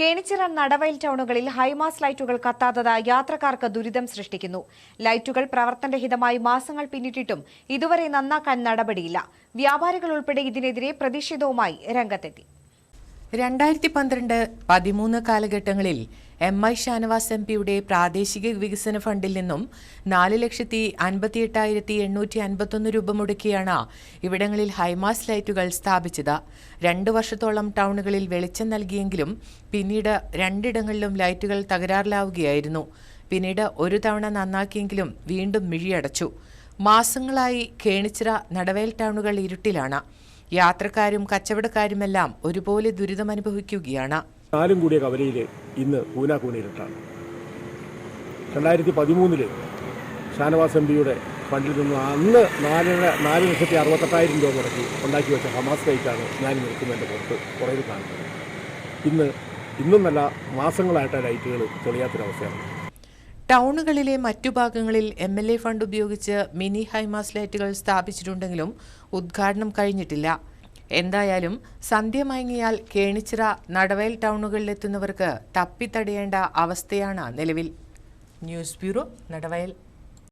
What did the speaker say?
Kenichira Nadavayal ടൗണുകളിൽ high mast ലൈറ്റുകൾ കത്താത്തത് യാത്രക്കാർക്ക് ദുരിതം സൃഷ്ടിക്കുന്നു. ലൈറ്റുകൾ പ്രവർത്തനരഹിതമായി മാസങ്ങൾ പിന്നിട്ടിട്ടും ഇതുവരെ നന്നാക്കാൻ നടപടിയില്ല. വ്യാപാരികൾ ഉൾപ്പെടെ ഇതിനെതിരെ പ്രതിഷേധവുമായി രംഗത്തെത്തി. രണ്ടായിരത്തി പന്ത്രണ്ട് പതിമൂന്ന് കാലഘട്ടങ്ങളിൽ എം ഐ ഷാനവാസ് എം പിയുടെ പ്രാദേശിക വികസന ഫണ്ടിൽ നിന്നും നാല് ലക്ഷത്തി അൻപത്തി എട്ടായിരത്തി എണ്ണൂറ്റി അൻപത്തൊന്ന് രൂപ മുടക്കിയാണ് ഇവിടങ്ങളിൽ ഹൈമാസ് ലൈറ്റുകൾ സ്ഥാപിച്ചത്. രണ്ടു വർഷത്തോളം ടൗണുകളിൽ വെളിച്ചം നൽകിയെങ്കിലും പിന്നീട് രണ്ടിടങ്ങളിലും ലൈറ്റുകൾ തകരാറിലാവുകയായിരുന്നു. പിന്നീട് ഒരു തവണ നന്നാക്കിയെങ്കിലും വീണ്ടും മിഴിയടച്ചു. മാസങ്ങളായി കേണിച്ചിറ നടവേൽ ടൗണുകൾ ഇരുട്ടിലാണ്. യാത്രക്കാരും കച്ചവടക്കാരുമെല്ലാം ഒരുപോലെ ദുരിതമനുഭവിക്കുകയാണ്. നാലും കൂടിയ കവലയിൽ ഇന്ന് കൂനാക്കൂനയിലിട്ടാണ് രണ്ടായിരത്തി പതിമൂന്നിൽ ഷാനവാസ് എം പിയുടെ ഫണ്ടിൽ നിന്ന് അന്ന് നാലര നാല് ലക്ഷത്തി അറുപത്തെട്ടായിരം രൂപ മുടക്കി ഉണ്ടാക്കി വെച്ച ഹമാസ് കൈറ്റാണ് ഞാൻ നിൽക്കുന്നതിന്റെ പുറത്ത് പുറകിൽ കാണുന്നത്. ഇന്ന് ഇന്നും നല്ല മാസങ്ങളായിട്ട് ലൈറ്റുകൾ തെളിയാത്തൊരവസ്ഥയാണ്. ടൗണുകളിലെ മറ്റു ഭാഗങ്ങളിൽ എം എൽ എ ഫണ്ട് ഉപയോഗിച്ച് മിനി ഹൈമാസ് ലൈറ്റുകൾ സ്ഥാപിച്ചിട്ടുണ്ടെങ്കിലും ഉദ്ഘാടനം കഴിഞ്ഞിട്ടില്ല. എന്തായാലും സന്ധ്യ മയങ്ങിയാൽ കേണിച്ചിറ നടവയൽ ടൗണുകളിലെത്തുന്നവർക്ക് തപ്പിത്തടയേണ്ട അവസ്ഥയാണ് നിലവിൽ. News bureau Nadavayal.